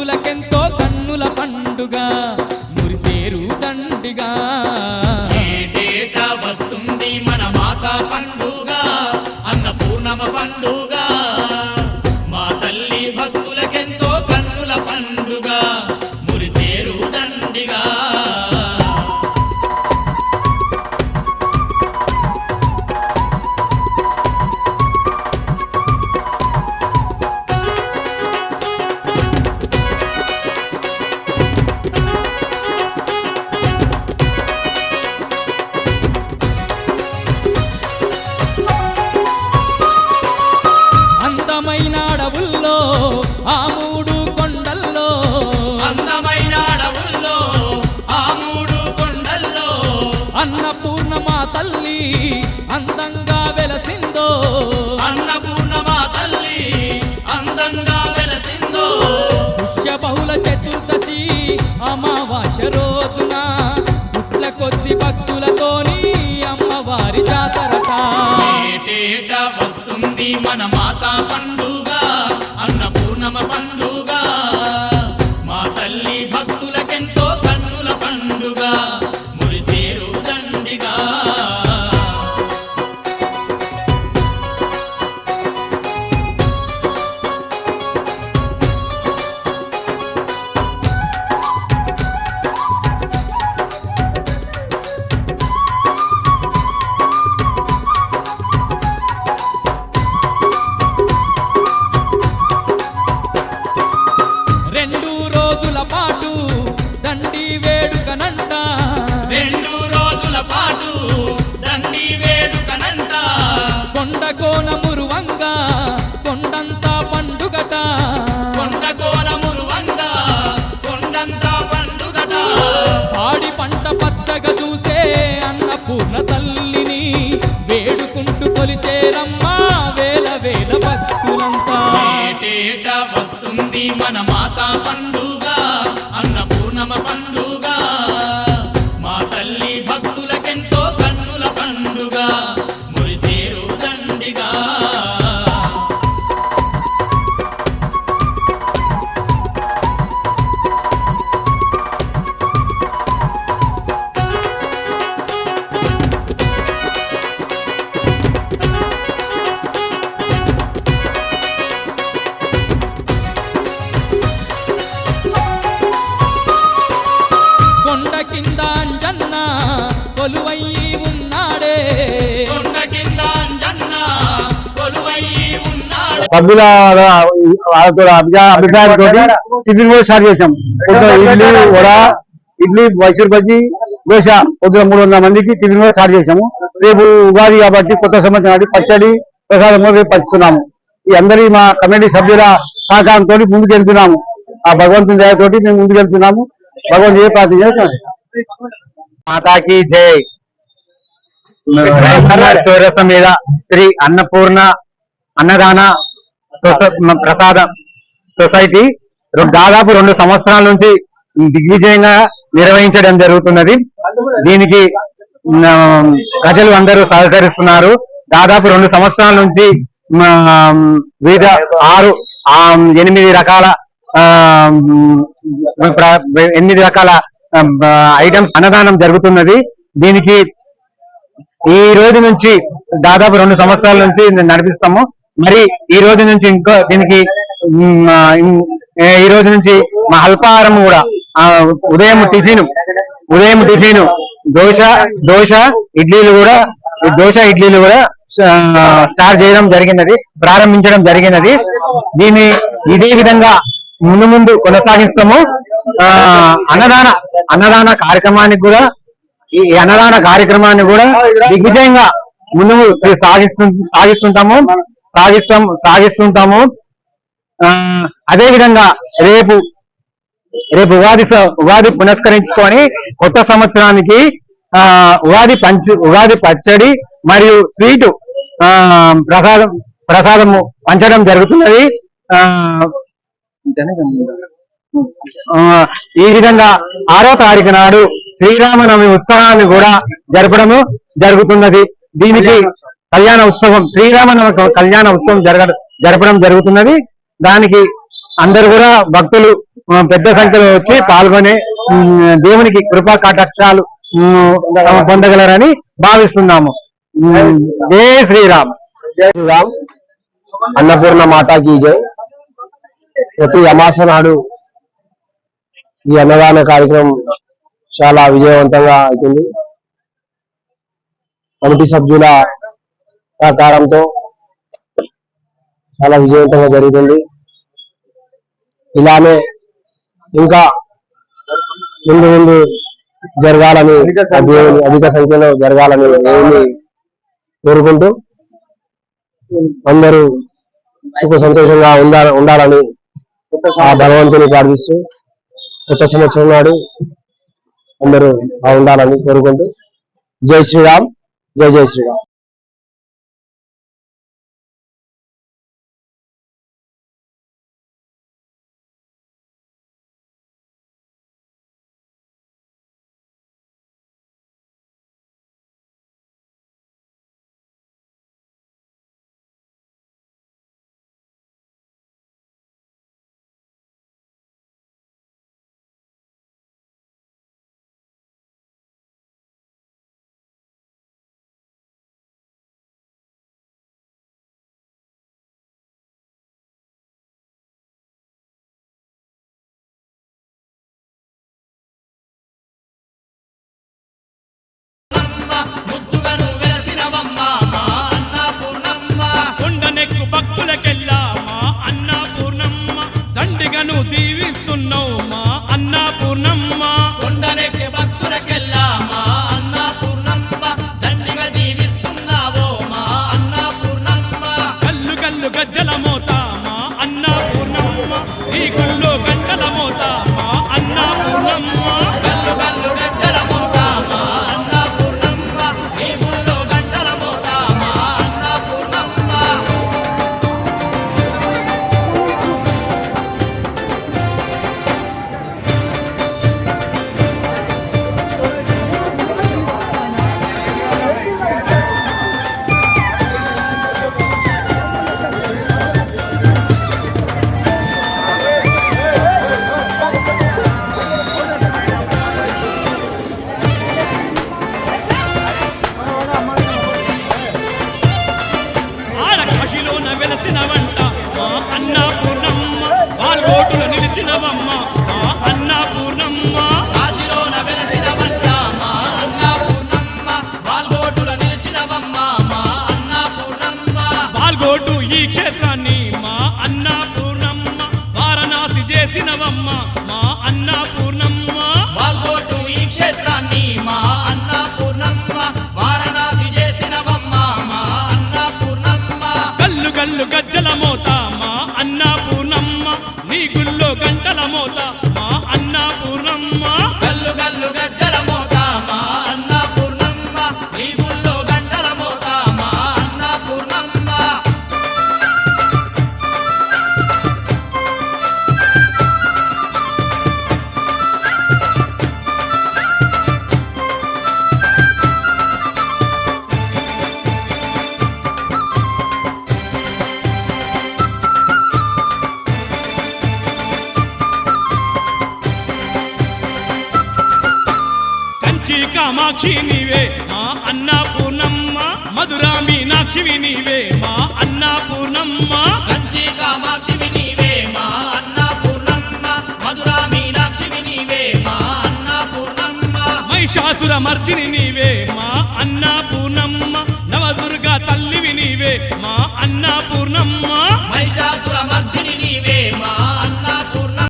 తల్లి భక్తులకెంతో కన్నుల పండుగ మురిసేరు దండిగా. ఏటేటా వస్తుంది మన మాతా పండుగ అన్నపూర్ణమ పండుగ. అమావాస్య రోజున గుట్ల కొద్ది భక్తులతోని అమ్మవారి జాతరట. వస్తుంది మన మాతా పండు? వేడుకనంట. రెండు రోజుల పాటు దండి వేడుకనంట. కొండ కోన మురువంగా కొండంతా పండుగట. కొండ కోనమురువంగా కొండంతా పండుగట. పాడి పంట పచ్చగా చూసే అన్నపూర్ణ తల్లిని వేడుకుంటూ కొలిచేరమ్మా వేల వేల భక్తులంతా. వస్తుంది మన మాతా పండుగ సభ్యుల అభిప్రాయంతో టిఫిన్ కూడా స్టార్ట్ చేసాం ఇడ్లీ వడ ఇడ్లీ మైసూర్ బజ్జీ దోశ పొద్దున మూడు వందల మందికి టిఫిన్ కూడా స్టార్ట్ చేసాము రేపు ఉగాది కాబట్టి కొత్త సంవత్సరం కాబట్టి పచ్చడి ప్రసాదం కూడా రేపు పంచుతున్నాము. ఈ అందరి మా కమిటీ సభ్యుల సహకారంతో ముందుకు వెళ్తున్నాము ఆ భగవంతుని దయతోటి మేము ముందుకు వెళ్తున్నాము భగవంతుడు ఏ ప్రార్థన చేస్తాం మాతాకి జై. చౌరసం మీద శ్రీ అన్నపూర్ణ అన్నదాన ప్రసాద సొసైటీ దాదాపు రెండు సంవత్సరాల నుంచి దిగ్విజయంగా నిర్వహించడం జరుగుతున్నది. దీనికి ప్రజలు అందరూ సహకరిస్తున్నారు. దాదాపు రెండు సంవత్సరాల నుంచి వివిధ ఆరు ఎనిమిది రకాల ప్ర- ఎనిమిది రకాల ఐటమ్స్ అన్నదానం జరుగుతున్నది. దీనికి ఈ రోజు నుంచి దాదాపు రెండు సంవత్సరాల నుంచి నడిపిస్తాము. మరి ఈ రోజు నుంచి ఇంకో దీనికి ఈ రోజు నుంచి మా అల్పాహారం కూడా ఉదయం టిఫిన్ ఉదయం టిఫిన్ దోశ దోశ ఇడ్లీలు కూడా దోశ ఇడ్లీలు కూడా స్టార్ట్ చేయడం జరిగినది ప్రారంభించడం జరిగినది. దీన్ని ఇదే విధంగా ముందు ముందు కొనసాగిస్తాము. ఆ, అన్నదాన అన్నదాన కార్యక్రమానికి కూడా ఈ అన్నదాన కార్యక్రమాన్ని కూడా దిగ్విజయంగా ముందు సాగిస్తు సాగిస్తుంటాము. సాగిస్తాం సాగిస్తుంటాము. ఆ, అదే విధంగా రేపు రేపు ఉగాది ఉగాది పునస్కరించుకొని కొత్త సంవత్సరానికి ఆ ఉగాది పంచు ఉగాది పచ్చడి మరియు స్వీట్ ఆ ప్రసాదం ప్రసాదము పంచడం జరుగుతున్నది. ఆ ఆ, ఈ విధంగా ఆరో తారీఖు నాడు శ్రీరామనవమి ఉత్సవాన్ని కూడా జరపడము జరుగుతున్నది. దీనికి కళ్యాణ ఉత్సవం శ్రీరామన కళ్యాణ ఉత్సవం జరగ జరపడం జరుగుతున్నది. దానికి అందరు కూడా భక్తులు పెద్ద సంఖ్యలో వచ్చి పాల్గొనే దేవునికి కృపా కటాక్షాలు పొందగలరని భావిస్తున్నాము. జై శ్రీరామ్. జై శ్రీరామ్. అన్నపూర్ణ మాతాకి జై. ప్రతి అమాస నాడు ఈ అన్నదాన కార్యక్రమం చాలా విజయవంతంగా అవుతుంది. కమిటీ సభ్యుల సహకారంతో చాలా విజయవంతంగా జరుగుతుంది ఇలానే ఇంకా ముందు ముందు జరగాలని దేవుని అధిక సంఖ్యలో జరగాలని ఏమి కోరుకుంటూ అందరూ సుఖ సంతోషంగా ఉండాలని ఆ భగవంతుని ప్రార్థిస్తూ కొత్త సంవత్సరం నాడు అందరూ బాగుండాలని కోరుకుంటూ జై శ్రీరామ్ జై జై శ్రీరామ్. కామాక్షి నీవే. మా అన్నపూర్ణమ్మ మధురా మీనాక్షివి నీవే. మా అన్నపూర్ణమ్మ కంచి కామాక్షివి నీవే. మా అన్నపూర్ణమ్మ మధురా మీనాక్షివి నీవే. మా అన్నపూర్ణమ్మ మహిషాసుర మర్దిని నీవే.